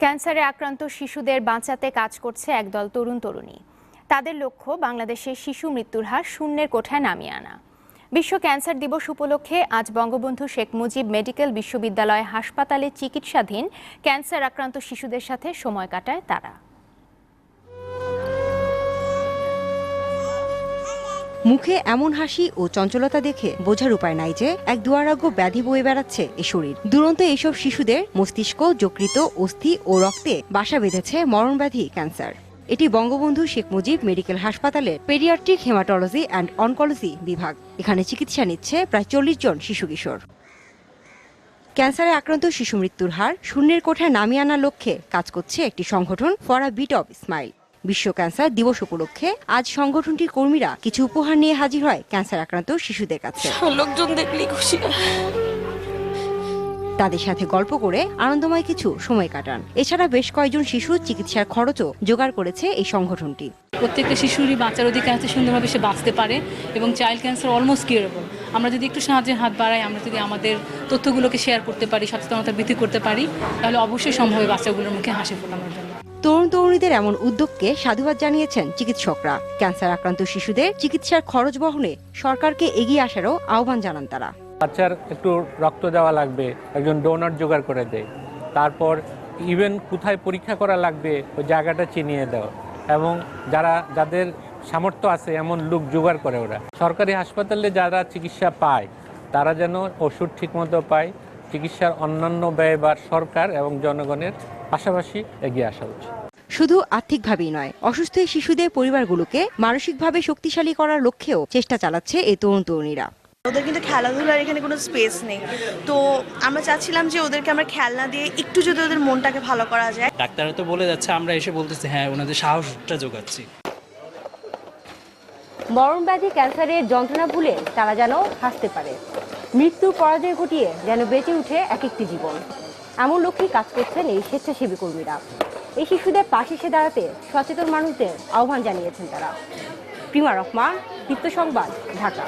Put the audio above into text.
ক্যান্সারে আক্রান্ত শিশুদের বাঁচাতে কাজ করছে একদল তরুণ তরুণী। তাদের লক্ষ্য বাংলাদেশের শিশু মৃত্যুর হার শূন্যের কোঠায় নামিয়ে আনা। বিশ্ব ক্যান্সার দিবস উপলক্ষে আজ বঙ্গবন্ধু শেখ মুজিব মেডিকেল বিশ্ববিদ্যালয় হাসপাতালে চিকিৎসাধীন ক্যান্সার আক্রান্ত শিশুদের সাথে সময় কাটায় তারা। মুখে এমন হাসি ও চঞ্চলতা দেখে বোঝার উপায় নাই যে এক দুয়ারাগ্য ব্যাধি বয়ে বেড়াচ্ছে এ শরীর। দুরন্ত এইসব শিশুদের মস্তিষ্ক যকৃত অস্থি ও রক্তে বাসা বেঁধেছে মরণব্যাধি ক্যান্সার। এটি বঙ্গবন্ধু শেখ মুজিব মেডিকেল হাসপাতালের পেডিয়াট্রিক হেমাটোলজি অ্যান্ড অনকোলজি বিভাগ। এখানে চিকিৎসা নিচ্ছে প্রায় চল্লিশ জন শিশু কিশোর। ক্যান্সারে আক্রান্ত শিশু মৃত্যুর হার শূন্যের কোঠায় নামিয়ে আনার লক্ষ্যে কাজ করছে একটি সংগঠন, for a bit of smile. বিশ্ব ক্যান্সার দিবস উপলক্ষে আজ সংগঠনটির কর্মীরা কিছু উপহার নিয়ে হাজির হয় ক্যান্সার আক্রান্ত শিশুদের কাছে। লোকজন দেখলেই খুশি। তাদের সাথে গল্প করে আনন্দময় কিছু সময় কাটান। এছাড়া বেশ কয়েকজন শিশু চিকিৎসার খরচও জোগাড় করেছে এই সংগঠনটি। প্রত্যেকটা শিশুরই বাঁচার অধিকার আছে সুন্দরভাবে সে বাঁচতে পারে এবং চাইল্ড ক্যান্সার অলমোস্ট কিউরেবল আমরা যদি একটু সাহায্যের হাত বাড়াই আমরা যদি আমাদের তথ্যগুলোকে শেয়ার করতে পারি সচেতনতা বৃদ্ধি করতে পারি তাহলে অবশ্যই সম্ভব বাচ্চাগুলোর মুখে হাসি ফোটানোর জন্য। তরুণ তরুণীদের এমন উদ্যোগকে সাধুবাদ জানিয়েছেন চিকিৎসকরা। ক্যান্সার আক্রান্ত শিশুদের চিকিৎসার খরচ বহনে সরকারকে এগিয়ে আসারও আহ্বান জানান তারা। বাচ্চার একটু রক্ত দেওয়া লাগবে, একজন ডোনার জোগাড় করে দেয়। তারপর ইভেন কোথায় পরীক্ষা করা লাগবে, ওই জায়গাটা চিনিয়ে দেওয়া এবং যারা, যাদের সামর্থ্য আছে, এমন লোক জোগাড় করে ওরা। সরকারি হাসপাতালে যারা চিকিৎসা পায়, তারা যেন ওষুধ ঠিকমতো পায় চিকিৎসার অন্যান্য ব্যয়বার সরকার এবং জনগণের পাশাপাশি এগিয়ে আসা উচিত। শুধু আর্থিকভাবেই নয় অসুস্থ শিশুদের পরিবারগুলোকে মানসিকভাবে শক্তিশালী করার লক্ষ্যেও চেষ্টা চালাচ্ছে এই তরুণ তরুণীরা। ওদের কিন্তু খেলাধুলার এখানে কোনো স্পেস নেই। তো আমরা চাচ্ছিলাম যে ওদেরকে আমরা খেলনা দিয়ে একটু যদি ওদের মনটাকে ভালো করা যায়। ডাক্তাররা তো বলে যাচ্ছে আমরা এসে বলতেছি হ্যাঁ ওনাদের সাহসটা যোগাচ্ছি। মরণব্যাধি ক্যান্সারের যন্ত্রণা ভুলে তারা যেন হাসতে পারে। মৃত্যুর পরাজয় ঘটিয়ে যেন বেঁচে উঠে এক একটি জীবন। এমন লক্ষ্যেই কাজ করছেন এই স্বেচ্ছাসেবী কর্মীরা। এই শিশুদের পাশে এসে দাঁড়াতে সচেতন মানুষদের আহ্বান জানিয়েছেন তারা। প্রিমা রহমান, দীপ্ত সংবাদ, ঢাকা।